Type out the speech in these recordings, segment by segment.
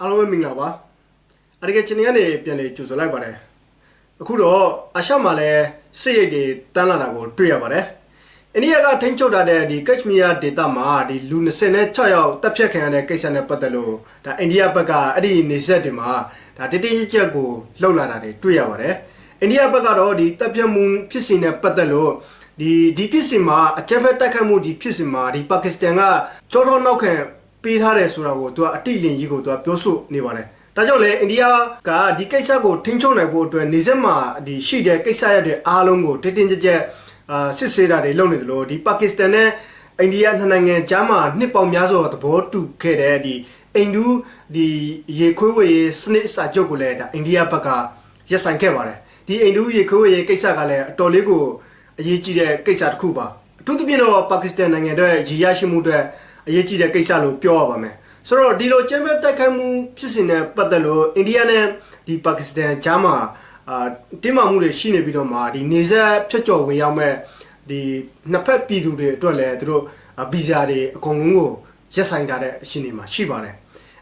အားလုံးပဲမင်္ဂလာပါအတကယ်ချင်းကနေပြန်လေကြိုဆိုလိုက်ပါတယ်အခုတော့အာရှမှာလည်းစစ်ရိတ်တွေတန်းလာတာကိုတွေ့ရပါတယ်အိန္ဒိယကထိန်းချုပ်ထားတဲ့ဒီကက်ရှ်မီးယားဒေသမှာဒီလူ26ယောက်တပ်ဖြတ်ခံရတဲ့ကိစ္စနဲ့ပတ်သက်လို့ဒါအိန္ဒိယဘက်ကအဲ့ဒီနေဆက်တွေမှာဒါတတိယချက်ကိုလှုပ်လာတာတွေတွေ့ရပါတယ်အိန္ဒိယဘက်ကတော့ဒီတပ်ဖြတ်မှုဖြစ်စဉ်နဲ့ပတ်သက်လို့ဒီဒီဖြစ်စဉ်မှာအကြမ်းဖက်တိုက်ခိုက်မှုဒီဖြစ်စဉ်မှာဒီပါကစ္စတန်ကကြောထောနောက်ခံ ပေးထားတယ်ဆိုတာကိုသူကအတိအလင်းကြီးကိုသူကပြောဆိုနေပါတယ်။ဒါကြောင့်လေအိန္ဒိယကဒီကိစ္စကိုထိန်းချုပ်နိုင်ဖို့အတွက်နေဆက်မှာဒီရှိတဲ့ကိစ္စရတဲ့အားလုံးကိုတင်းတင်းကြပ်ကြပ်အာစစ်ဆေးတာတွေလုပ်နေသလိုဒီပါကစ္စတန်နဲ့အိန္ဒိယနှစ်နိုင်ငံကြားမှာနှစ်ပေါင်များစွာသဘောတူခဲ့တဲ့ဒီအိန္ဒူဒီရေခွေးဝေးစနစ်စာချုပ်ကိုလည်းဒါအိန္ဒိယဘက်ကရပ်ဆိုင်ခဲ့ပါတယ်။ဒီအိန္ဒူရေခွေးဝေးကိစ္စကလည်းအတော်လေးကိုအရေးကြီးတဲ့ကိစ္စတစ်ခုပါ။အထူးသဖြင့်တော့ပါကစ္စတန်နိုင်ငံအတွက်ရည်ရရှိမှုအတွက် အရေးကြီးတဲ့ကိစ္စလို့ပြောရပါမယ်ဆိုတော့ဒီလိုချမ်းပဲတိုက်ခိုက်မှုဖြစ်စဉ်နဲ့ပတ်သက်လို့အိန္ဒိယနဲ့ဒီပါကစ္စတန်ကြားမှာအာတင်းမာမှုတွေရှိနေပြီးတော့မှဒီနေဆက်ဖြတ်ကျော်ဝင်ရောက်မဲ့ဒီနှစ်ဖက်ပြည်သူတွေအတွက်လည်းသူတို့ဗီဇာတွေအကုန်လုံးကိုရက်ဆိုင်ထားတဲ့အရှင်တွေမှာရှိပါတယ်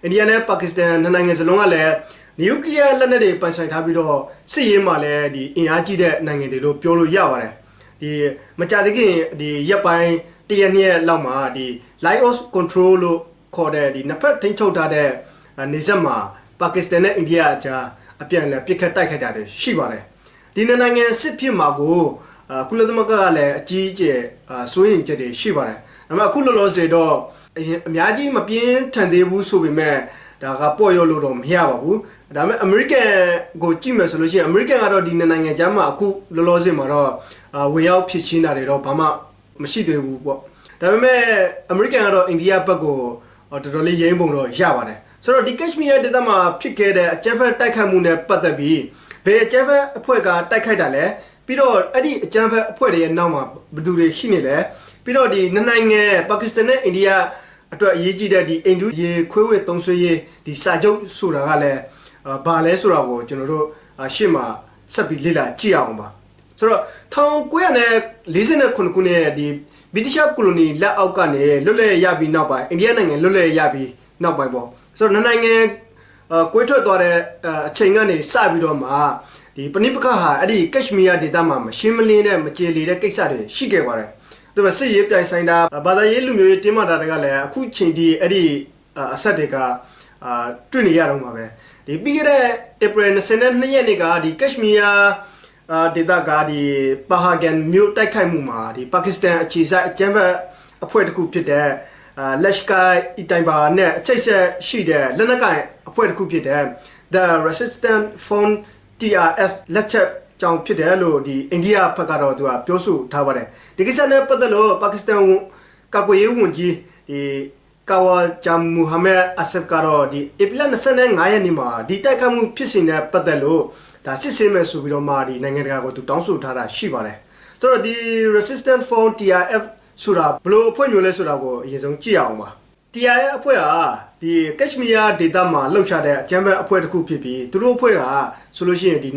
အိန္ဒိယနဲ့ပါကစ္စတန်နှစ်နိုင်ငံစလုံးကလည်းနျူကလ িয়ার လက်နက်တွေပိုင်ဆိုင်ထားပြီးတော့စစ်ရေးမှာလည်းဒီအင်အားကြီးတဲ့နိုင်ငံတွေလို့ပြောလို့ရပါတယ်ဒီမကြသေးခင်ဒီရက်ပိုင်း တရနှစ်လောက်မှာဒီ line of control လို့ခေါ်တဲ့ဒီနှစ်ဖက်ထိန်းချုပ်ထားတဲ့နေဆက်မှာပါကစ္စတန်နဲ့အိန္ဒိယအကြားအပြန်အလှန်ပစ်ခတ်တိုက်ခိုက်တာတွေရှိပါတယ်ဒီနှစ်နိုင်ငံစစ်ဖြစ်မှာကိုကုလသမဂ္ဂကလည်းအကြီးအကျယ်စိုးရိမ်ချက်တွေရှိပါတယ်ဒါပေမဲ့အခုလောလောဆယ်တော့အများကြီးမပြင်းထန်သေးဘူးဆိုပေမဲ့ဒါကပေါ့ရောလို့တော့မရပါဘူးဒါပေမဲ့အမေရိကန်ကိုကြည့်မယ်ဆိုလို့ရှိရင်အမေရိကန်ကတော့ဒီနိုင်ငံကြားမှာအခုလောလောဆယ်မှာတော့ဝင်ရောက်ဖြစ်ချင်းတာတွေတော့ဘာမှ မရှိသေးဘူးပေါ့ဒါပေမဲ့အမေရိကန်ကတော့အိန္ဒိယဘက်ကိုတော်တော်လေးရိမ့်ပုံတော့ရပါတယ်ဆိုတော့ဒီကက်ရှ်မီးယားဒေသမှာဖြစ်ခဲ့တဲ့အကြမ်းဖက်တိုက်ခိုက်မှုနဲ့ပတ်သက်ပြီးဘယ်အကြမ်းဖက်အဖွဲ့ကတိုက်ခိုက်တာလဲပြီးတော့အဲ့ဒီအကြမ်းဖက်အဖွဲ့တွေရဲ့နောက်မှာဘယ်သူတွေရှိနေလဲပြီးတော့ဒီနှစ်နိုင်ငံပါကစ္စတန်နဲ့အိန္ဒိယအတွက်အရေးကြီးတဲ့ဒီအိန္ဒိရေခွေးဝေသုံးဆွေးရေးဒီစာချုပ်ဆိုတာကလည်းဘာလဲဆိုတာကိုကျွန်တော်တို့ရှေ့မှာဆက်ပြီးလေ့လာကြည့်အောင်ပါ ဆိုတော့1949ခုနှစ်ဒီဗြိတိရှကိုလိုနီလက်အောက်ကနေလွတ်လပ်ရပြီးနောက်ပိုင်းအိန္ဒိယနိုင်ငံလွတ်လပ်ရပြီးနောက်ပိုင်းပေါ့ဆိုတော့နိုင်ငံကွေးထွက်သွားတဲ့အချိန်ကနေစပြီးတော့မှဒီပဏိပခဟာအဲ့ဒီကက်ရှ်မီးယားဒေသမှာမရှင်းမလင်းတဲ့မကြေလီတဲ့ကိစ္စတွေရှိခဲ့ပါတယ်ဒါပေမဲ့စစ်ရေးပြိုင်ဆိုင်တာဘာသာရေးလူမျိုးရေးတင်းမာတာတွေကလည်းအခုချိန်ဒီအဲ့ဒီအဆက်တွေကအာတွေ့နေရတော့မှာပဲဒီပြီးခဲ့တဲ့ April 22ရက်နေ့ကဒီကက်ရှ်မီးယား အာဒေတာကဒီပါဟာဂန်မြို့တိုက်ခိုက်မှုမှာဒီပါကစ္စတန်အခြေစိုက်အကြမ်းဖက်အဖွဲ့တစ်ခုဖြစ်တဲ့အာလက်ရှ်ကိုင်အီတိုင်ဘာနဲ့အချိတ်ဆက်ရှိတဲ့လက်နက်ကိုင်အဖွဲ့တစ်ခုဖြစ်တဲ့ The Resistant Front TRF လက်ချက်ကြောင့်ဖြစ်တယ်လို့ဒီအိန္ဒိယဘက်ကတော့သူကပြောဆိုထားပါတယ်ဒီကိစ္စနဲ့ပတ်သက်လို့ပါကစ္စတန်ကာကွယ်ရေးဝန်ကြီးဒီကာဝါဂျမ်မူဟာမက်အဆပ်ကတော့ဒီဧပြီလ25ရက်နေ့မှာဒီတိုက်ခိုက်မှုဖြစ်စဉ်နဲ့ပတ်သက်လို့ ဒါစစ်ဆေးမယ်ဆိုပြီးတော့မှဒီနိုင်ငံတကာကိုသူတောင်းဆိုထားတာရှိပါတယ်ဆိုတော့ဒီ resistant phone TRF ဆိုတာဘယ်လိုအဖွဲ့မျိုးလဲဆိုတာကိုအရင်ဆုံးကြည့်အောင်ပါ TRF အဖွဲ့ဟာဒီကက်ရှ်မီးယားဒေသမှာလှုပ်ရှားတဲ့အကြမ်းဖက်အဖွဲ့တစ်ခုဖြစ်ပြီးသူတို့အဖွဲ့ကဆိုလို့ရှိရင်ဒီ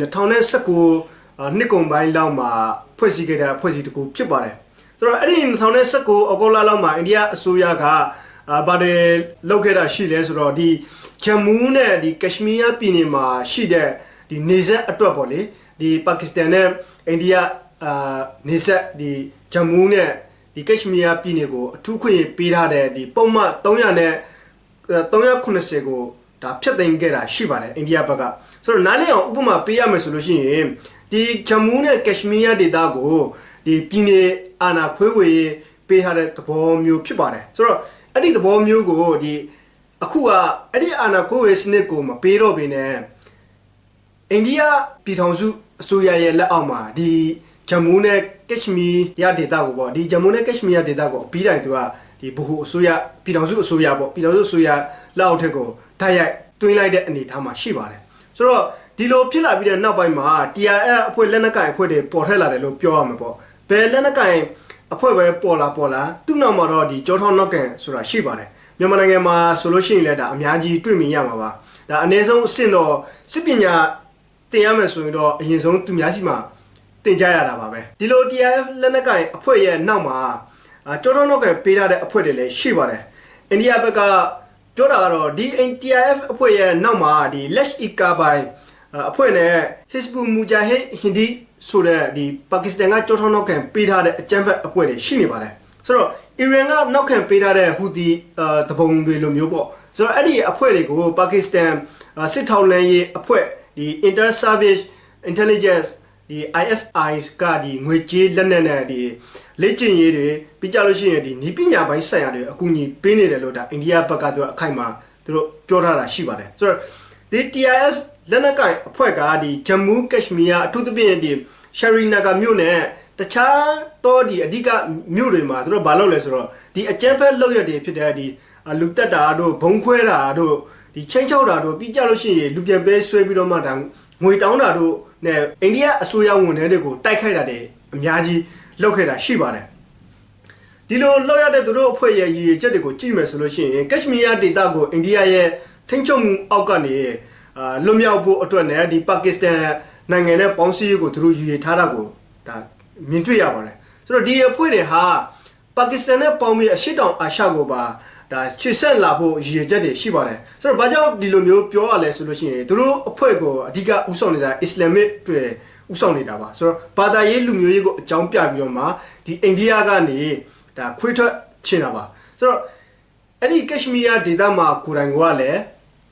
2019နှစ်ကုန်ပိုင်းလောက်မှာဖွဲ့စည်းခဲ့တဲ့အဖွဲ့အစည်းတစ်ခုဖြစ်ပါတယ်ဆိုတော့အဲ့ဒီ2019အောက်တိုဘာလောက်မှာအိန္ဒိယအစိုးရကအာဗာတယ်လောက်ခဲ့တာရှိလဲဆိုတော့ဒီဂျမူးနဲ့ဒီကက်ရှ်မီးယားပြည်နယ်မှာရှိတဲ့ ဒီနေဆက်အတွက်ပေါ့လေဒီပါကစ္စတန်နဲ့အိန္ဒိယအာနေဆက်ဒီဂျမူးနဲ့ဒီကက်ရှ်မီးယားပြည်နယ်ကိုအထူးခွင့်ပေးထားတဲ့ဒီပုံမှန်300နဲ့390ကိုဒါဖျက်သိမ်းခဲ့တာရှိပါတယ်အိန္ဒိယဘက်ကဆိုတော့နားလည်အောင်ဥပမာပေးရမယ်ဆိုလို့ရှိရင်ဒီဂျမူးနဲ့ကက်ရှ်မီးယားဒေသကိုဒီပြည်နယ်အာဏာခွဲဝေပေးထားတဲ့သဘောမျိုးဖြစ်ပါတယ်ဆိုတော့အဲ့ဒီသဘောမျိုးကိုဒီအခုကအဲ့ဒီအာဏာခွဲဝေစနစ်ကိုမပေးတော့ဘဲနဲ့ အိန္ဒိယပြည်ထောင်စုအစိုးရရဲ့လက်အောက်မှာဒီဂျမူးနဲ့ကက်ရှ်မီးရဒေတာကိုပေါ့ဒီဂျမူးနဲ့ကက်ရှ်မီးရဒေတာကိုအပြီးတိုင်းသူကဒီဗဟိုအစိုးရပြည်ထောင်စုအစိုးရပေါ့ပြည်ထောင်စုအစိုးရလက်အောက်ထက်ကိုဓာတ်ရိုက်တွင်းလိုက်တဲ့အနေအထားမှာရှိပါတယ်ဆိုတော့ဒီလိုဖြစ်လာပြီးတဲ့နောက်ပိုင်းမှာ TRF အဖွဲ့လက်နက်ကင်အဖွဲ့တွေပေါ်ထွက်လာတယ်လို့ပြောရမှာပေါ့ဘယ်လက်နက်ကင်အဖွဲ့ပဲပေါ်လာပေါ်လာသူ့နောက်မှာတော့ဒီကြောထောင်းနောက်ကန်ဆိုတာရှိပါတယ်မြန်မာနိုင်ငံမှာဆိုလို့ရှိရင်လည်းဒါအများကြီးတွေ့မြင်ရမှာပါဒါအနည်းဆုံးအဆင့်တော့စစ်ပညာ တင်ရမယ်ဆိုရင်တော့အရင်ဆုံးသူများရှိမှတင်ကြရတာပါပဲဒီလို TRF လက်နက်ကင်အဖွဲ့ရဲ့နောက်မှာကြောထောနောက်ကပေးထားတဲ့အဖွဲ့တွေလည်းရှိပါတယ်အိန္ဒိယဘက်ကပြပြောတာကတော့ဒီ NTIF အဖွဲ့ရဲ့နောက်မှာဒီ Lesh Ikabai အဖွဲ့နဲ့ Hizbul Mujahid Hindi ဆိုတဲ့ဒီပါကစ္စတန်ကကြောထောင်းနောက်ခံပေးထားတဲ့အကြမ်းဖက်အဖွဲ့တွေရှိနေပါတယ်ဆိုတော့ Iran ကနောက်ခံပေးထားတဲ့ Houthi အာတပုံတွေလိုမျိုးပေါ့ဆိုတော့အဲ့ဒီအဖွဲ့တွေကိုပါကစ္စတန်စစ်ထောက်လှမ်းရေးအဖွဲ့ ဒီ Inter Service Intelligence ဒီ ISI ကဒီငွေကြေးလက်နက်နဲ့ဒီလေ့ကျင့်ရေးတွေပြီးကြလို့ရှိရင်ဒီနီးပညာပိုင်းဆိုင်ရာတွေအကူအညီပေးနေတယ်လို့ဒါအိန္ဒိယဘက်ကသူကအခိုင်အမာသူတို့ပြောထားတာရှိပါတယ်ဆိုတော့ဒီ TIF လက်နက်ကိုင်အဖွဲ့ကဒီဂျမူးကက်ရှမီးယားအထူးသဖြင့်ဒီရှရီနာဂါမြို့နဲ့တခြားတော့ဒီအဓိကမြို့တွေမှာသူတို့ဘာလုပ်လဲဆိုတော့ဒီအကြမ်းဖက်လုပ်ရတဲ့ဖြစ်တဲ့ဒီလူတက်တာတို့ဘုံခွဲတာတို့ ဒီချင်းချောက်တာတို့ပြီးကြလို့ရှိရင်လူပြန်ပဲဆွဲပြီးတော့မှဒါငွေတောင်းတာတို့နဲ့အိန္ဒိယအစိုးရဝန်ထမ်းတွေကိုတိုက်ခိုက်တာတွေအများကြီးလုပ်ခဲ့တာရှိပါတယ်ဒီလိုလောက်ရတဲ့သူတို့အဖွဲ့ရဲ့ရည်ရည်ချက်တွေကိုကြည့်မယ်ဆိုလို့ရှိရင်ကက်ရှမီးယားဒေသကိုအိန္ဒိယရဲ့ထိန်းချုပ်မှုအောက်ကနေအာလွတ်မြောက်ဖို့အတွက်နဲ့ဒီပါကစ္စတန်နိုင်ငံနဲ့ပေါင်းစည်းရေးကိုသူတို့ရည်ရည်ထားတာကိုဒါမြင်တွေ့ရပါတယ်ဆိုတော့ဒီအဖွဲ့တွေဟာပါကစ္စတန်နဲ့ပေါင်းပြီးအရှိတောင်အာရှကိုပါ ဒါချစ်ဆက်လာဖို့ရည်ရည်ချက်တွေရှိပါတယ်ဆိုတော့ဘာကြောင့်ဒီလိုမျိုးပြောရလဲဆိုလို့ရှိရင်သူတို့အဖွဲ့ကိုအဓိကဥဆောင်နေတာအစ္စလာမစ်တွေဥဆောင်နေတာပါဆိုတော့ဘာသာရေးလူမျိုးရေးကိုအကြောင်းပြပြီးတော့မှဒီအိန္ဒိယကနေဒါခွေးထွက်ချင်တာပါဆိုတော့အဲ့ဒီကက်ရှမီးယားဒေသမှာကိုယ်တိုင်ကလည်း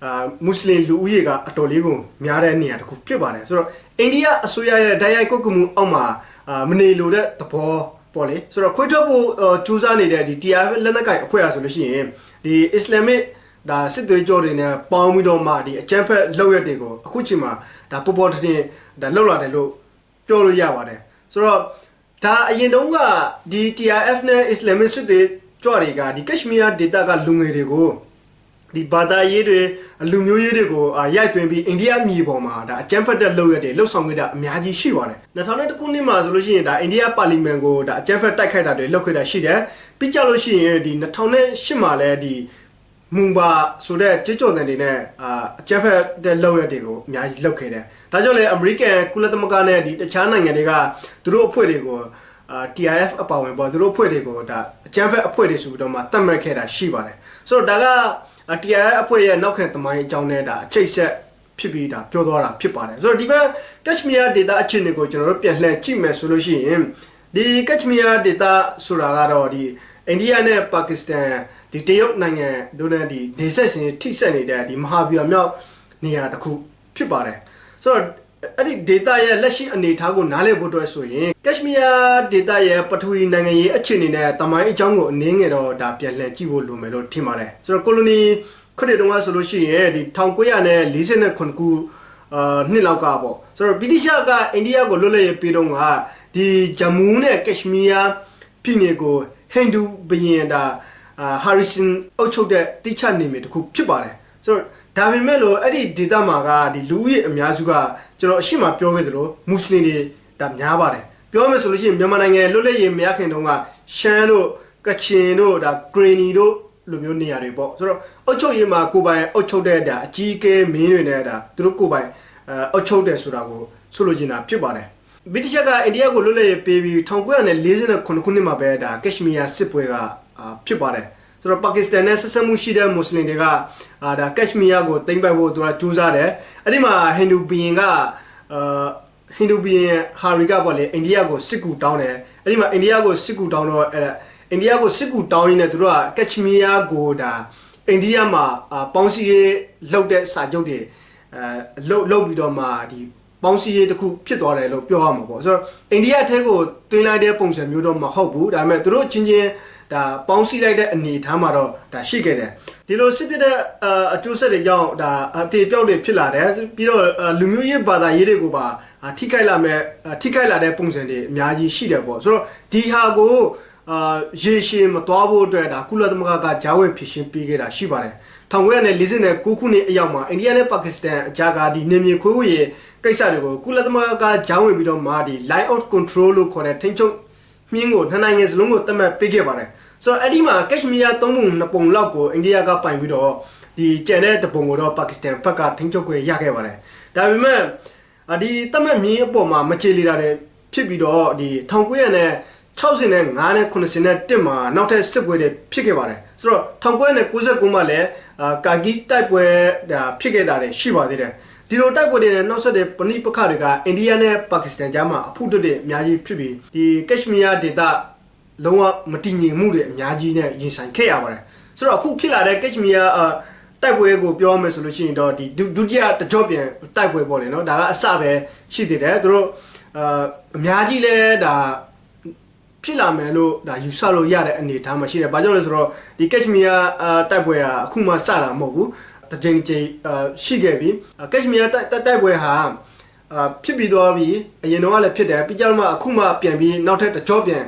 အာမွတ်စလင်လူဦးရေကအတော်လေးကိုများတဲ့နေရာတစ်ခုဖြစ်ပါတယ်ဆိုတော့အိန္ဒိယအစိုးရရဲ့ဓာတ်ရိုက်ကုတ်ကမှုအောက်မှာအာမနေလိုတဲ့သဘော ပေါ့လေဆိုတော့ခွေးထွက်ဖို့ကြိုးစားနေတဲ့ဒီ TF လက်နက်ကိုင်အဖွဲ့အဆိုလို့ရှိရင်ဒီအစ္စလာမစ်ဒါစစ်သွေးကြောတွေနဲ့ပေါင်းပြီးတော့မှဒီအကြမ်းဖက်လုပ်ရက်တွေကိုအခုချိန်မှာဒါပေါ်ပေါ်တင်ဒါလှုပ်လာတယ်လို့ပြောလို့ရပါတယ်ဆိုတော့ဒါအရင်တုန်းကဒီ TRF နဲ့ Islamic စစ်တွေကြွတွေကဒီ Kashmir ဒေသကလူငယ်တွေကို ဒီဘာသာရေးတွေလူမျိုးရေးတွေကိုရိုက်သွင်းပြီးအိန္ဒိယမြေပေါ်မှာဒါအကြမ်းဖက်တဲ့လုပ်ရက်တွေလှုပ်ဆောင်ခဲ့တာအများကြီးရှိပါတယ်2000ခုနှစ်မှာဆိုလို့ရှိရင်ဒါအိန္ဒိယပါလီမန်ကိုဒါအကြမ်းဖက်တိုက်ခိုက်တာတွေလုပ်ခဲ့တာရှိတယ်ပြီးကြလို့ရှိရင်ဒီ2008မှာလည်းဒီမွန်ဘာဆိုတဲ့ကြေးကြော်တဲ့နေနဲ့အာအကြမ်းဖက်တဲ့လုပ်ရက်တွေကိုအများကြီးလုပ်ခဲ့တယ်ဒါကြောင့်လည်းအမေရိကန်ကုလသမဂ္ဂနဲ့ဒီတခြားနိုင်ငံတွေကသူတို့အဖွဲ့တွေကို အာ TIF အပါဝင်ပေါ့သူတို့အဖွဲ့တွေကိုဒါအကြမ်းဖက်အဖွဲ့တွေဆိုပြီးတော့မှသတ်မှတ်ခဲ့တာရှိပါတယ်ဆိုတော့ဒါက TIF အဖွဲ့ရဲ့နောက်ခံသမိုင်းအကြောင်းနဲ့ဒါအချိတ်ဆက်ဖြစ်ပြီးဒါပြောသွားတာဖြစ်ပါတယ်ဆိုတော့ဒီဘက်ကက်ရှမီးယားဒေတာအခြေအနေကိုကျွန်တော်တို့ပြန်လှည့်ကြည့်မယ်ဆိုလို့ရှိရင်ဒီကက်ရှမီးယားဒေတာဆိုတာကတော့ဒီအိန္ဒိယနဲ့ပါကစ္စတန်ဒီတရုတ်နိုင်ငံတို့နဲ့ဒီနေဆက်ရှင်ထိဆက်နေတဲ့ဒီမဟာဗျူဟာမြောက်နေရာတစ်ခုဖြစ်ပါတယ်ဆိုတော့ အဲ့ဒီ data ရဲ့လက်ရှိအနေအထားကိုနားလည်ဖို့အတွက်ဆိုရင်ကက်ရှမီးယား data ရဲ့ပထဝီနိုင်ငံရေးအခြေအနေနဲ့တမိုင်းအကြောင်းကိုအနည်းငယ်တော့ဒါပြန်လှည့်ကြည့်ဖို့လိုမယ်လို့ထင်ပါတယ်ဆိုတော့ကိုလိုနီခရစ်တုန်းကဆိုလို့ရှိရင်ဒီ1948ခုအာနှစ်လောက်ကပေါ့ဆိုတော့ဗြိတိရှကအိန္ဒိယကိုလွတ်လပ်ရေးပေးတော့ကဒီဂျမူးနဲ့ကက်ရှမီးယားပြည်နယ်ကိုဟိန္ဒူဘုရင်ဒါအာဟာရီဆန်အုပ်ချုပ်တဲ့တိချနေမြေတစ်ခုဖြစ်ပါတယ်ဆိုတော့ ဒါပေမဲ့လို့အဲ့ဒီဒေသမှာကဒီလူဦးရေအများစုကကျွန်တော်အရှိမပြောခဲ့သလိုမွတ်စလင်တွေဒါများပါတယ်ပြောမယ်ဆိုလို့ရှိရင်မြန်မာနိုင်ငံလွတ်လပ်ရေးမရခင်တုန်းကရှမ်းတို့ကချင်တို့ဒါဂရီနီတို့လိုမျိုးနေရာတွေပေါ့ဆိုတော့အုတ်ချုပ်ရေးမှာကိုပိုင်အုတ်ချုပ်တဲ့ဒါအကြီးအကဲမင်းတွေနဲ့ဒါသူတို့ကိုပိုင်အုတ်ချုပ်တယ်ဆိုတာကိုဆိုလိုချင်တာဖြစ်ပါတယ်ဗြိတိရှကအိန္ဒိယကိုလွတ်လပ်ရေးပေးပြီး1948ခုနှစ်မှာပဲဒါကက်ရှမီးယားစစ်ပွဲကဖြစ်ပါတယ် ဆိုတော့ပါကစ္စတန်နဲ့ဆက်ဆက်မှုရှိတဲ့မွတ်စလင်တွေကအာဒါကက်ရှမီးယားကိုသိမ်းပိုက်ဖို့သူကကြိုးစားတယ်အဲ့ဒီမှာဟိန္ဒူဘီရင်ကအာဟိန္ဒူဘီရင်ဟာရီကပေါ့လေအိန္ဒိယကိုစစ်ကူတောင်းတယ်အဲ့ဒီမှာအိန္ဒိယကိုစစ်ကူတောင်းတော့အဲ့ဒါအိန္ဒိယကိုစစ်ကူတောင်းရင်းနဲ့သူတို့ကကက်ရှမီးယားကိုဒါအိန္ဒိယမှာပေါင်းစည်းရေးလုပ်တဲ့စာချုပ်တွေအဲလုပ်လုပ်ပြီးတော့မှဒီ ပေါင်းစည်းရေးတစ်ခုဖြစ်သွားတယ်လို့ပြောရမှာပေါ့ဆိုတော့အိန္ဒိယအထက်ကိုတွင်းလိုက်တဲ့ပုံစံမျိုးတော့မဟုတ်ဘူးဒါပေမဲ့သူတို့ချင်းချင်းဒါပေါင်းစည်းလိုက်တဲ့အနေအထားမှာတော့ဒါရှိခဲ့တယ်ဒီလိုစစ်ဖြစ်တဲ့အကျိုးဆက်တွေကြောင့်ဒါအတေပြောက်တွေဖြစ်လာတယ်ပြီးတော့လူမျိုးရေးဘာသာရေးတွေကိုပါထိခိုက်လာမဲ့ထိခိုက်လာတဲ့ပုံစံတွေအများကြီးရှိတယ်ပေါ့ဆိုတော့ဒီဟာကိုအာရေရှည်မသွားဖို့အတွက်ဒါကုလသမဂ္ဂကဂျာဝဲဖြစ်ရှင်းပေးခဲ့တာရှိပါတယ်1949ခုနှစ်အရောက်မှာအိန္ဒိယနဲ့ပါကစ္စတန်အကြားကဒီနေမြေခွေးဝေး ကိစ္စတွေကိုကုလသမဂ္ဂကဂျာဝဲပြီးတော့မှဒီ line out control လို့ခေါ်တဲ့ထိန်းချုပ်မြင်းကိုနှစ်နိုင်ငံစလုံးကိုတတ်မှတ်ပေးခဲ့ပါတယ်ဆိုတော့အဲ့ဒီမှာကက်ရှမီးယားသုံးပုံနှစ်ပုံလောက်ကိုအိန္ဒိယကပိုင်ပြီးတော့ဒီကျန်တဲ့တပုံကိုတော့ပါကစ္စတန်ဘက်ကထိန်းချုပ်ခွင့်ရခဲ့ပါတယ်ဒါပေမဲ့ဒီတတ်မှတ်မြင်းအပေါ်မှာမချေလီတာတဲ့ဖြစ်ပြီးတော့ဒီ1900နဲ့60နဲ့9နဲ့90နဲ့1မှာနောက်ထပ်စစ်ပွဲတွေဖြစ်ခဲ့ပါတယ်ဆိုတော့1999မှာလည်းအာကာဂီတိုက်ပွဲဒါဖြစ်ခဲ့တာတွေရှိပါသေးတယ် ဒီလိုတိုက်ပွဲတွေနဲ့နောက်ဆက်တဲ့ပဏိပခတွေကအိန္ဒိယနဲ့ပါကစ္စတန်ကြားမှာအဖုတွတ်တွေအများကြီးဖြစ်ပြီးဒီကက်ရှ်မီးယားဒေသလုံးဝမတည်ငြိမ်မှုတွေအများကြီးနဲ့ရင်ဆိုင်ခဲ့ရပါတယ်ဆိုတော့အခုဖြစ်လာတဲ့ကက်ရှ်မီးယားအာတိုက်ပွဲကိုပြောမယ်ဆိုလို့ရှိရင်တော့ဒီဒုဒုတိယတကြော့ပြန်တိုက်ပွဲပေါ့လေနော်ဒါကအစပဲရှိသေးတယ်သူတို့အာအများကြီးလဲဒါဖြစ်လာမယ်လို့ဒါယူဆလို့ရတဲ့အနေအထားမှာရှိတယ်။ဘာကြောင့်လဲဆိုတော့ဒီကက်ရှ်မီးယားအာတိုက်ပွဲဟာအခုမှစတာမဟုတ်ဘူး။ တစ်ချိန်တစ်ချိန်အာရှိခဲ့ပြီ။ကက်ရှ်မီးယားတိုက်တိုက်ပွဲဟာအာဖြစ်ပြီးသွားပြီအရင်တော့လည်းဖြစ်တယ်ပြီးကြတော့မှအခုမှပြန်ပြီးနောက်ထပ်တစ်ကြော့ပြန်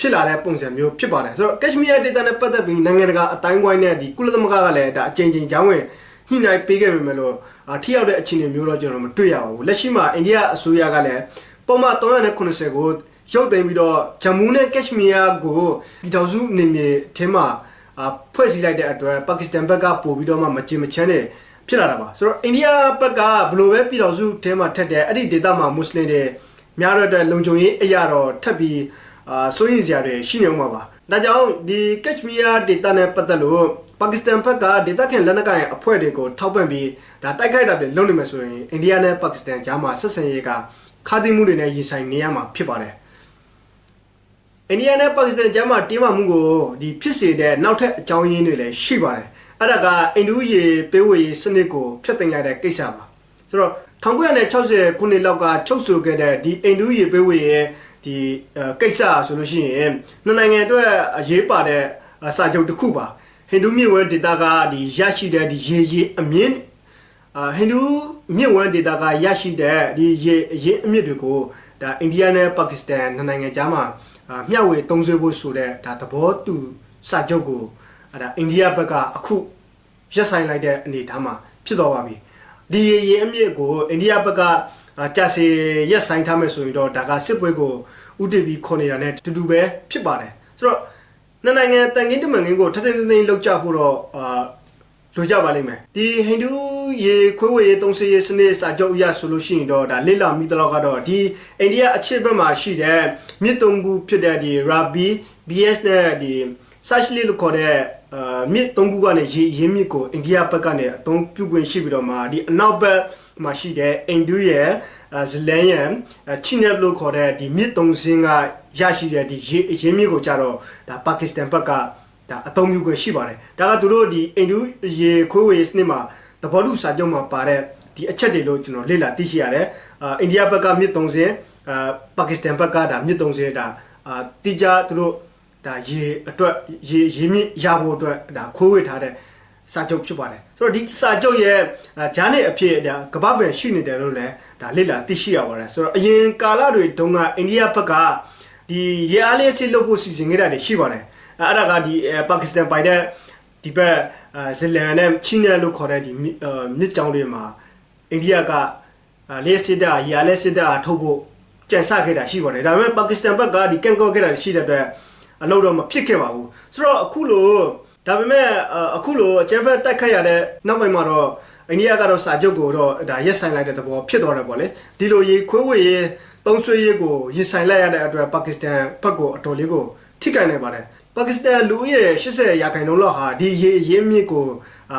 ဖြစ်လာတဲ့ပုံစံမျိုးဖြစ်ပါတယ်ဆိုတော့ကက်ရှ်မီးယားဒေသနဲ့ပတ်သက်ပြီးနိုင်ငံတကာအတိုင်းဝိုင်းနဲ့ဒီကုလသမဂ္ဂကလည်းဒါအချိန်ချင်းကြောင်းဝင်ညှိနှိုင်းပေးခဲ့ပေမဲ့လို့အာထိရောက်တဲ့အခြေအနေမျိုးတော့ကျွန်တော်မတွေ့ရပါဘူးလက်ရှိမှာအိန္ဒိယအစိုးရကလည်းပုံမှန်390ကိုရုပ်သိမ်းပြီးတော့ဂျမူးနဲ့ကက်ရှ်မီးယားကိုပြည်တော်စုနေမြေထဲမှာအာ ဖွဲ့စည်းလိုက်တဲ့အတွက်ပါကစ္စတန်ဘက်ကပို့ပြီးတော့မှမချင်မချမ်းနဲ့ဖြစ်လာတာပါဆိုတော့အိန္ဒိယဘက်ကဘယ်လိုပဲပြည်တော်စုထဲမှာထက်တယ်အဲ့ဒီဒေသမှာမွတ်စလင်တွေများတော့တဲ့လုံခြုံရေးအရာတော့ထပ်ပြီးအာစိုးရင်စရာတွေရှိနေအောင်ပါပါဒါကြောင့်ဒီကက်ရှ်မီးယားဒေသနဲ့ပတ်သက်လို့ပါကစ္စတန်ဘက်ကဒေသခံလက်နက်ကိုင်အဖွဲ့တွေကိုထောက်ပံ့ပြီးဒါတိုက်ခိုက်တာတွေလုပ်နေမယ်ဆိုရင်အိန္ဒိယနဲ့ပါကစ္စတန်ကြားမှာဆက်ဆံရေးကခါးသိမ်းမှုတွေနဲ့ရင်ဆိုင်နေရမှာဖြစ်ပါတယ် အိန္ဒိယနဲ့ပါကစ္စတန်ကြားမှာတင်းမာမှုကိုဒီဖြစ်စေတဲ့နောက်ထပ်အကြောင်းရင်းတွေလည်းရှိပါတယ်အဲ့ဒါကအိန္ဒိယရေပေးဝေရေးစနစ်ကိုဖျက်သိမ်းလိုက်တဲ့ကိစ္စပါဆိုတော့1960ခုနှစ်လောက်ကချုပ်ဆိုခဲ့တဲ့ဒီအိန္ဒိယရေပေးဝေရေးဒီကိစ္စဆိုလို့ရှိရင်နှစ်နိုင်ငံအတွက်အရေးပါတဲ့စာချုပ်တစ်ခုပါဟိန္ဒူမြစ်ဝဲဒေတာကဒီရရှိတဲ့ဒီရေရေအမြင့်အာဟိန္ဒူမြစ်ဝဲဒေတာကရရှိတဲ့ဒီရေရေအမြင့်တွေကိုဒါအိန္ဒိယနဲ့ပါကစ္စတန်နှစ်နိုင်ငံကြားမှာအာ မျှဝေသုံးစွဲဖို့ဆိုတဲ့ဒါသဘောတူစာချုပ်ကိုအဲဒါအိန္ဒိယဘက်ကအခုရက်ဆိုင်လိုက်တဲ့အနေအထားမှာဖြစ်သွားပါပြီဒီရေရေအမြင့်ကိုအိန္ဒိယဘက်ကကြာစီရက်ဆိုင်ထားမယ်ဆိုရင်တော့ဒါကစစ်ပွဲကိုဥတည်ပြီးခေါ်နေတာ ਨੇ တူတူပဲဖြစ်ပါတယ်ဆိုတော့နှစ်နိုင်ငံတန်ကင်းတမန်ကင်းကိုထထင်းထင်းထင်းလောက်ကြဖို့တော့အာ လိုကြပါလိမ့်မယ်ဒီဟိန္ဒူရေခွေးဝေရေသုံးစေးရေစနစ်စာချုပ်အရဆိုလို့ရှိရင်တော့ဒါလိလာမိတလောက်ကတော့ဒီအိန္ဒိယအချစ်ဘက်မှာရှိတဲ့မြစ်တုံကူဖြစ်တဲ့ဒီ Rabi BS နဲ့ဒီ Sashli လို့ခေါ်တဲ့အာမြစ်သုံးခုကနေရေရင်းမြစ်ကိုအိန္ဒိယဘက်ကနေအသုံးပြုခွင့်ရှိပြီးတော့မှဒီအနောက်ဘက်မှာရှိတဲ့အိန္ဒူရဲ့ဇလန်ရဲ့ချီနက်လို့ခေါ်တဲ့ဒီမြစ်သုံးစင်းကရရှိတဲ့ဒီရေရင်းမြစ်ကိုကြတော့ဒါပါကစ္စတန်ဘက်က ဒါအသုံးပြုခွင့်ရှိပါတယ်ဒါကသူတို့ဒီအိန္ဒူရေခွေးဝေစနစ်မှာသဘောတူစာချုပ်မှာပါတဲ့ဒီအချက်တွေလို့ကျွန်တော်လေ့လာသိရှိရတယ်အာအိန္ဒိယဘက်ကမြစ်သုံးစင်းအာပါကစ္စတန်ဘက်ကဒါမြစ်သုံးစင်းဒါအာတိကျသူတို့ဒါရေအတွက်ရေရေမြင့်ရဖို့အတွက်ဒါခိုးဝေထားတဲ့စာချုပ်ဖြစ်ပါတယ်ဆိုတော့ဒီစာချုပ်ရဲ့ဂျာနယ်အဖြစ်ဒါကမ္ဘာ့ပဲရှိနေတယ်လို့လည်းဒါလေ့လာသိရှိရပါတယ်ဆိုတော့အရင်ကာလတွေတုန်းကအိန္ဒိယဘက်ကဒီရေအားလေးစစ်လုပ်ဖို့စီစဉ်ခဲ့တာတွေရှိပါတယ် အဲ့ဒါကဒီပါကစ္စတန်ပိုင်တဲ့ဒီဘက်ဇလန်နဲ့ချီနယ်လို့ခေါ်တဲ့ဒီမြစ်ကြောင်းတွေမှာအိန္ဒိယကလေးစစ်တာရေအားလေးစစ်တာထုတ်ဖို့ကြံစခဲ့တာရှိပါတယ်ဒါပေမဲ့ပါကစ္စတန်ဘက်ကဒီကန်ကော့ခဲ့တာရှိတဲ့အတွက်အလုပ်တော့မဖြစ်ခဲ့ပါဘူးဆိုတော့အခုလို့ဒါပေမဲ့အခုလို့အကျန်းဖက်တိုက်ခတ်ရတဲ့နောက်ပိုင်းမှာတော့အိန္ဒိယကတော့စာချုပ်ကိုတော့ဒါရက်ဆိုင်လိုက်တဲ့သဘောဖြစ်သွားတယ်ပေါ့လေဒီလိုရေခွေးဝေရေသုံးဆွေးရေးကိုရင်ဆိုင်လိုက်ရတဲ့အတွက်ပါကစ္စတန်ဘက်ကိုအတော်လေးကိုထိခိုက်နေပါတယ် ပါကစ္စတန်လူဦးရေ80ရာခိုင်နှုန်းလောက်ဟာဒီရေအရင်းမြစ်ကို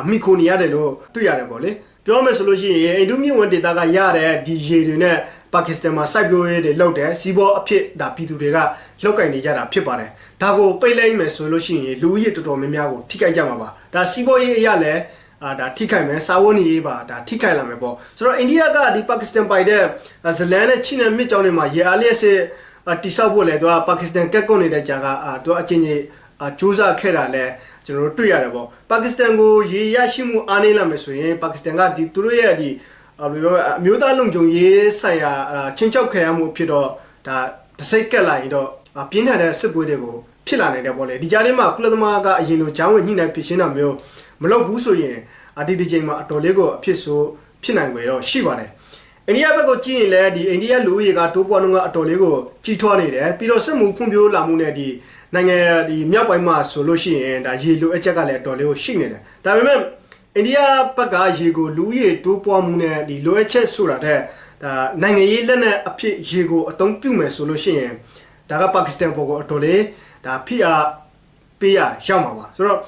မိခိုနေရတယ်လို့တွေ့ရတယ်ပေါ့လေပြောမယ်ဆိုလို့ရှိရင်အိန္ဒိမြစ်ဝင်ဒေသကရတဲ့ဒီရေတွေနဲ့ပါကစ္စတန်မှာစိုက်ပျိုးရေးတွေလုပ်တယ်စီးပွားအဖြစ်ဒါပြည်သူတွေကလောက်ကင်နေကြတာဖြစ်ပါတယ်ဒါကိုပိတ်လိုက်မယ်ဆိုလို့ရှိရင်လူဦးရေတော်တော်များများကိုထိခိုက်ကြမှာပါဒါစီးပွားရေးအရလည်းအာဒါထိခိုက်မယ်စာဝတ်နေရေးပါဒါထိခိုက်လာမယ်ပေါ့ဆိုတော့အိန္ဒိယကဒီပါကစ္စတန်ပိုင်တဲ့ဇလန်နဲ့ချိနဲ့မြစ်ကြောင်းတွေမှာရေအားလျက်စစ် တိဆောက်ဖို့လဲသူကပါကစ္စတန်ကက်ကွန်နေတဲ့ကြာကအာသူကအချင်းချင်းအာစူးစမ်းခဲ့တာလဲကျွန်တော်တို့တွေ့ရတယ်ပေါ့ပါကစ္စတန်ကိုရေရရှိမှုအားနည်းလာမယ်ဆိုရင်ပါကစ္စတန်ကဒီသူတို့ရဲ့ဒီအမျိုးသားလုံခြုံရေးဆိုင်ရာချင်းချောက်ခံရမှုဖြစ်တော့ဒါတစိတ်ကက်လာရင်တော့ပြင်းထန်တဲ့စစ်ပွဲတွေကိုဖြစ်လာနိုင်တယ်ပေါ့လေဒီကြားထဲမှာကုလသမဂ္ဂကအရင်လိုဂျောင်းဝင်ညှိနှိုင်းဖြစ်ရှင်းတာမျိုးမလုပ်ဘူးဆိုရင်အဒီဒီချိန်မှာအတော်လေးကိုအဖြစ်ဆိုးဖြစ်နိုင်ွယ်တော့ရှိပါတယ် အိန္ဒိယဘက်ကိုကြည့်ရင်လည်းဒီအိန္ဒိယလူဦးရေကတိုးပွားနှုန်းကအတော်လေးကိုကြီးထွားနေတယ်ပြီးတော့စစ်မှုဖွံ့ဖြိုးလာမှုနဲ့ဒီနိုင်ငံဒီမြောက်ပိုင်းမှာဆိုလို့ရှိရင်ဒါရေလိုအချက်ကလည်းအတော်လေးကိုရှိနေတယ်ဒါပေမဲ့အိန္ဒိယဘက်ကရေကိုလူဦးရေတိုးပွားမှုနဲ့ဒီလိုအချက်ဆိုတာတဲ့ဒါနိုင်ငံရေးလက်နက်အဖြစ်ရေကိုအသုံးပြုမယ်ဆိုလို့ရှိရင်ဒါကပါကစ္စတန်ပေါ်ကိုအတော်လေးဒါဖိအားပေးရရောက်မှာပါဆိုတော့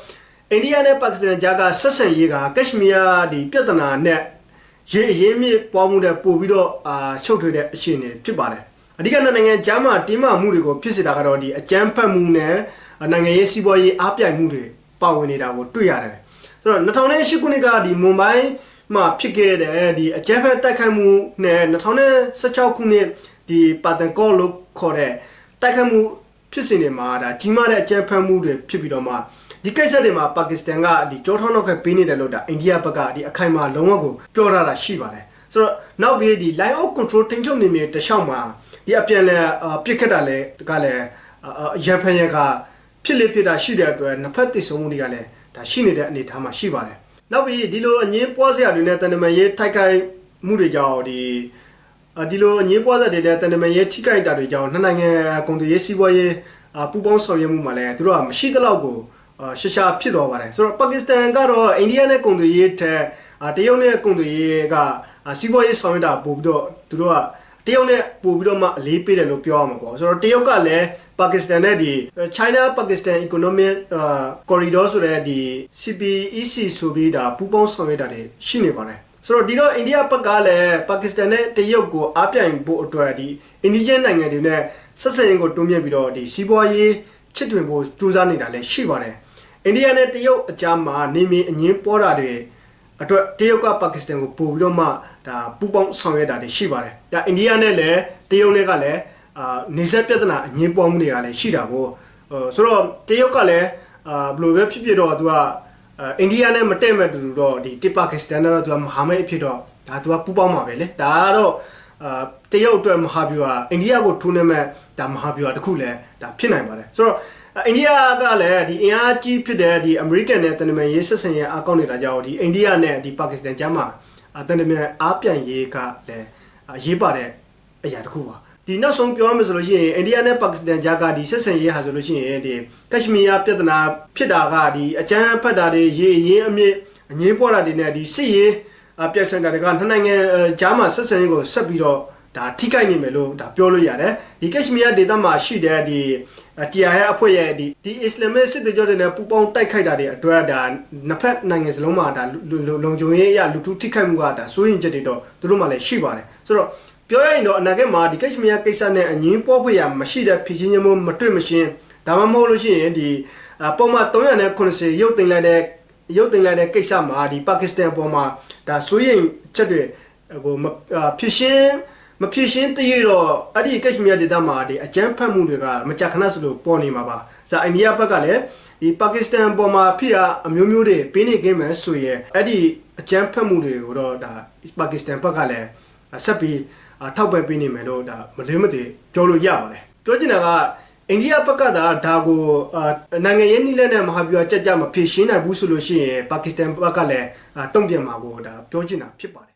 အိန္ဒိယနဲ့ပါကစ္စတန်ကြားကဆက်ဆံရေးကကက်ရှ်မီးယားဒီပြဿနာနဲ့ ရေအရင်းမြစ်ပွားမှုတဲ့ပို့ပြီးတော့အာရှုပ်ထွေးတဲ့အခြေအနေဖြစ်ပါတယ်အဓိကနိုင်ငံကြားမှာတင်းမာမှုတွေကိုဖြစ်စေတာကတော့ဒီအကြမ်းဖက်မှုနဲ့နိုင်ငံရေးစီးပွားရေးအားပြိုင်မှုတွေပါဝင်နေတာကိုတွေ့ရတယ်ဆိုတော့2008ခုနှစ်ကဒီမွန်ဘိုင်းမှာဖြစ်ခဲ့တဲ့ဒီအကြမ်းဖက်တိုက်ခိုက်မှုနဲ့2016ခုနှစ်ဒီပါတန်ကောလို့ခေါ်တဲ့တိုက်ခိုက်မှုဖြစ်စဉ်တွေမှာဒါကြီးမားတဲ့အကြမ်းဖက်မှုတွေဖြစ်ပြီးတော့မှ ဒီကိစ္စတွေမှာပါကစ္စတန်ကဒီကြောထောင်းနောက်ကပေးနေတယ်လို့ဒါအိန္ဒိယဘက်ကဒီအခိုင်အမာလုံးဝကိုပြောထားတာရှိပါတယ်ဆိုတော့နောက်ပြီးဒီ line of control ထိန်းချုပ်နေမြေတခြားမှာဒီအပြန်လဲပြစ်ခတ်တာလဲတကလည်းရန်ဖန်ရကဖြစ်လေဖြစ်တာရှိတဲ့အတွက်နှစ်ဖက်သိဆုံးမှုတွေကလည်းဒါရှိနေတဲ့အနေအထားမှာရှိပါတယ်နောက်ပြီးဒီလိုအငင်းပွားစရာတွေနဲ့တန်တမန်ရေးထိုက်ခိုက်မှုတွေကြောင့်ဒီဒီလိုအငင်းပွားစရာတွေနဲ့တန်တမန်ရေးထိခိုက်တာတွေကြောင့်နှစ်နိုင်ငံကုန်သွယ်ရေးစီးပွားရေးပူးပေါင်းဆောင်ရွက်မှုမှာလည်းသူတို့ကမရှိသလောက်ကို ရှာရှာဖြစ်သွားပါတယ်ဆိုတော့ပါကစ္စတန်ကတော့အိန္ဒိယနဲ့ကုန်သွယ်ရေးထက်တရုတ်နဲ့ကုန်သွယ်ရေးကစီးပွားရေးဆောင်ရွက်တာပို့ပြီးတော့သူတို့ကတရုတ်နဲ့ပို့ပြီးတော့မှအလေးပေးတယ်လို့ပြောရမှာပေါ့ဆိုတော့တရုတ်ကလည်းပါကစ္စတန်နဲ့ဒီ China Pakistan Economic Corridor ဆိုတဲ့ဒီ CPEC ဆိုပြီးဒါပူးပေါင်းဆောင်ရွက်တာတွေရှိနေပါတယ်ဆိုတော့ဒီတော့အိန္ဒိယဘက်ကလည်းပါကစ္စတန်နဲ့တရုတ်ကိုအားပြိုင်ဖို့အတွက်ဒီအိန္ဒိယနိုင်ငံတွေနဲ့ဆက်ဆံရေးကိုတွန်းပြပြီးတော့ဒီစီးပွားရေးချစ်တွင်ဖို့ကြိုးစားနေတာလည်းရှိပါတယ် အိန္ဒိယနဲ့တရုတ်အကြားမှာနေမီအငင်းပေါ်တာတွေအတွက်တရုတ်ကပါကစ္စတန်ကိုပို့ပြီးတော့မှဒါပူပေါင်းဆောင်ရွက်တာတွေရှိပါတယ်။ဒါအိန္ဒိယနဲ့လည်းတရုတ်နဲ့ကလည်းအာနေဆက်ပြဿနာအငင်းပွားမှုတွေကလည်းရှိတာကိုဆိုတော့တရုတ်ကလည်းအာဘယ်လိုပဲဖြစ်ဖြစ်တော့သူကအိန္ဒိယနဲ့မတည့်မဲ့တူတူတော့ဒီတိပါကစ္စတန်နဲ့တော့သူကမဟာမိတ်အဖြစ်တော့ဒါသူကပူပေါင်းမှာပဲလေ။ဒါကတော့အာတရုတ်အတွက်မဟာဗျူဟာအိန္ဒိယကိုထိုးနေမဲ့ဒါမဟာဗျူဟာတစ်ခုလည်းဒါဖြစ်နိုင်ပါတယ်ဆိုတော့ အိန္ဒိယကလည်းဒီအင်အားကြီးဖြစ်တဲ့ဒီအမေရိကန်နဲ့တန်တမန်ရေးဆက်ဆံရေးအကောင့်နေတာကြောင့်ဒီအိန္ဒိယနဲ့ဒီပါကစ္စတန်ကြားမှာတန်တမန်အားပြိုင်ရေးကလည်းရေးပါတဲ့အရာတစ်ခုပါဒီနောက်ဆုံးပြောရမယ်ဆိုလို့ရှိရင်အိန္ဒိယနဲ့ပါကစ္စတန်ကြားကဒီဆက်ဆံရေးဟာဆိုလို့ရှိရင်ဒီကက်ရှ်မီးယားပြည်ထနာဖြစ်တာကဒီအကြမ်းဖက်တာတွေရေအရင်အမြင့်အငင်းပွားတာတွေနဲ့ဒီစစ်ရေးပြက်စင်တာတွေကနှစ်နိုင်ငံကြားမှာဆက်ဆံရေးကိုဆက်ပြီးတော့ ဒါထိခိုက်နေမယ်လို့ဒါပြောလို့ရတယ်ဒီကက်ရှ်မီးယားဒေသမှာရှိတဲ့ဒီ TIA အဖွဲ့ရဲ့ဒီဒီအစ္စလာမစ်စစ်သွေးကြွတွေနဲ့ပူးပေါင်းတိုက်ခိုက်တာတွေအတွက်ဒါနှစ်ဖက်နိုင်ငံစလုံးမှာဒါလုံခြုံရေးအရလူထုထိခိုက်မှုကဒါစိုးရင်ချက်တွေတော့သူတို့မှလည်းရှိပါတယ်ဆိုတော့ပြောရရင်တော့အနာဂတ်မှာဒီကက်ရှ်မီးယားကိစ္စနဲ့အငင်းပွားဖွယ်ရမရှိတဲ့ဖြစ်ချင်းချင်းမမတွေ့မရှင်းဒါမှမဟုတ်လို့ရှိရင်ဒီပုံမှန်390ရုပ်တင်လိုက်တဲ့ရုပ်တင်လိုက်တဲ့ကိစ္စမှာဒီပါကစ္စတန်ပေါ်မှာဒါစိုးရင်ချက်တွေဟိုဖြစ်ရှင်း မဖြစ်ရှင်းတရတော့အဲ့ဒီကက်ရှ်မီးယားဒေသမှာဒီအကြမ်းဖက်မှုတွေကမကြာခဏဆိုလို့ပေါ်နေမှာပါ။ဇာအိန္ဒိယဘက်ကလည်းဒီပါကစ္စတန်ပေါ်မှာဖိအားအမျိုးမျိုးတွေပေးနေခဲ့မယ်ဆိုရင်အဲ့ဒီအကြမ်းဖက်မှုတွေကိုတော့ဒါပါကစ္စတန်ဘက်ကလည်းဆက်ပြီးထောက်ပံ့ပေးနေမယ်လို့ဒါမလေးမတည်ပြောလို့ရပါတယ်။ပြောချင်တာကအိန္ဒိယဘက်ကသာဒါကိုနိုင်ငံရေးနည်းလမ်းနဲ့မဟာဗျူဟာကြကြမဖြေရှင်းနိုင်ဘူးဆိုလို့ရှိရင်ပါကစ္စတန်ဘက်ကလည်းတုံ့ပြန်မှာကိုဒါပြောချင်တာဖြစ်ပါတယ်